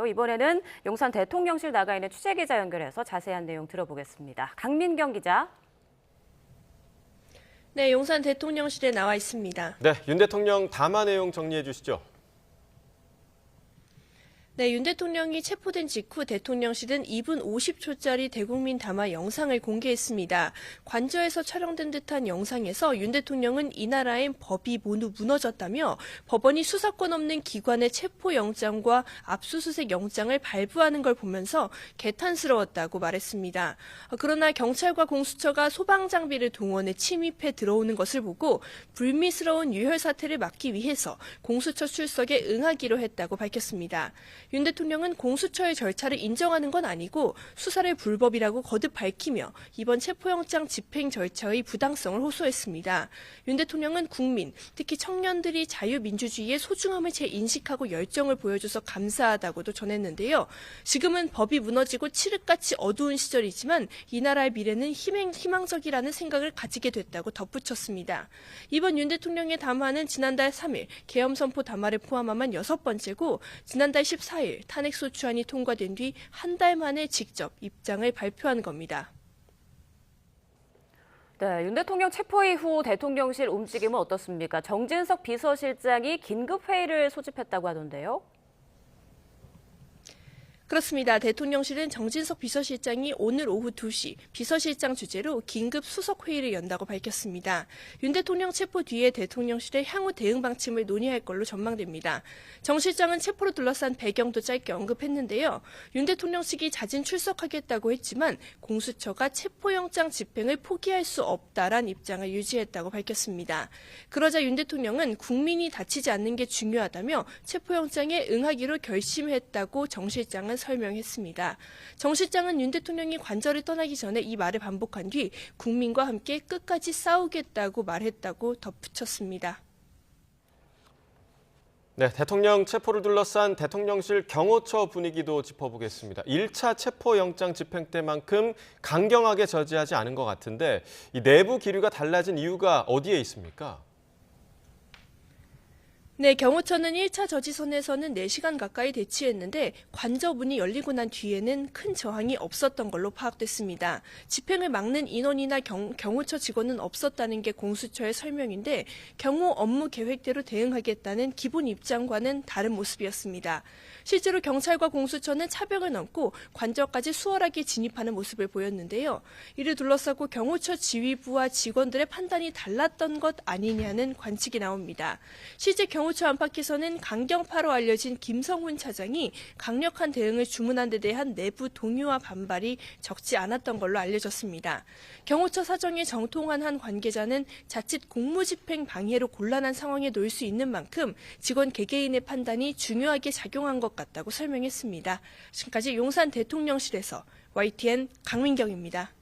있는데요. 이번에는 용산 대통령실 나가 있는 취재기자 연결해서 자세한 내용 들어보겠습니다. 강민경 기자. 네, 용산 대통령실에 나와 있습니다. 네, 윤 대통령 담화 내용 정리해 주시죠. 네, 윤 대통령이 체포된 직후 대통령실은 2분 50초짜리 대국민 담화 영상을 공개했습니다. 관저에서 촬영된 듯한 영상에서 윤 대통령은 이 나라엔 법이 모두 무너졌다며 법원이 수사권 없는 기관의 체포 영장과 압수수색 영장을 발부하는 걸 보면서 개탄스러웠다고 말했습니다. 어, 그러나 경찰과 공수처가 소방 장비를 동원해 침입해 들어오는 것을 보고 불미스러운 유혈 사태를 막기 위해서 공수처 출석에 응하기로 했다고 밝혔습니다. 윤 대통령은 공수처의 절차를 인정하는 건 아니고 수사를 불법이라고 거듭 밝히며 이번 체포영장 집행 절차의 부당성을 호소했습니다. 윤 대통령은 국민, 특히 청년들이 자유민주주의의 소중함을 재인식하고 열정을 보여줘서 감사하다고도 전했는데요. 지금은 법이 무너지고 칠흑같이 어두운 시절이지만 이 나라의 미래는 희망, 희망적이라는 생각을 가지게 됐다고 덧붙였습니다. 이번 윤 대통령의 담화는 지난달 3일 계엄 선포 담화를 포함하면 여섯 번째고 지난달 14일 탄핵소추안이 통과된 뒤 한 달 만에 직접 입장을 발표한 겁니다. 네, 윤 대통령 체포 이후 대통령실 움직임은 어떻습니까? 정진석 비서실장이 긴급 회의를 소집했다고 하던데요. 그렇습니다. 대통령실은 정진석 비서실장이 오늘 오후 2시 비서실장 주재로 긴급 수석 회의를 연다고 밝혔습니다. 윤 대통령 체포 뒤에 대통령실의 향후 대응 방침을 논의할 걸로 전망됩니다. 정 실장은 체포로 둘러싼 배경도 짧게 언급했는데요. 윤 대통령 측이 자진 출석하겠다고 했지만 공수처가 체포영장 집행을 포기할 수 없다란 입장을 유지했다고 밝혔습니다. 그러자 윤 대통령은 국민이 다치지 않는 게 중요하다며 체포영장에 응하기로 결심했다고 정 실장은 설명했습니다. 정 실장은 윤 대통령이 관저를 떠나기 전에 이 말을 반복한 뒤 국민과 함께 끝까지 싸우겠다고 말했다고 덧붙였습니다. 네, 대통령 체포를 둘러싼 대통령실 경호처 분위기도 짚어보겠습니다. 1차 체포 영장 집행 때만큼 강경하게 저지하지 않은 것 같은데 이 내부 기류가 달라진 이유가 어디에 있습니까? 네, 경호처는 1차 저지선에서는 4시간 가까이 대치했는데 관저문이 열리고 난 뒤에는 큰 저항이 없었던 걸로 파악됐습니다. 집행을 막는 인원이나 경, 경호처 직원은 없었다는 게 공수처의 설명인데 경호 업무 계획대로 대응하겠다는 기본 입장과는 다른 모습이었습니다. 실제로 경찰과 공수처는 차벽을 넘고 관저까지 수월하게 진입하는 모습을 보였는데요. 이를 둘러싸고 경호처 지휘부와 직원들의 판단이 달랐던 것 아니냐는 관측이 나옵니다. 실제 경호처 안팎에서는 강경파로 알려진 김성훈 차장이 강력한 대응을 주문한 데 대한 내부 동요와 반발이 적지 않았던 걸로 알려졌습니다. 경호처 사정에 정통한 한 관계자는 자칫 공무집행 방해로 곤란한 상황에 놓일 수 있는 만큼 직원 개개인의 판단이 중요하게 작용한 것 같다고 설명했습니다. 지금까지 용산 대통령실에서 YTN 강민경입니다.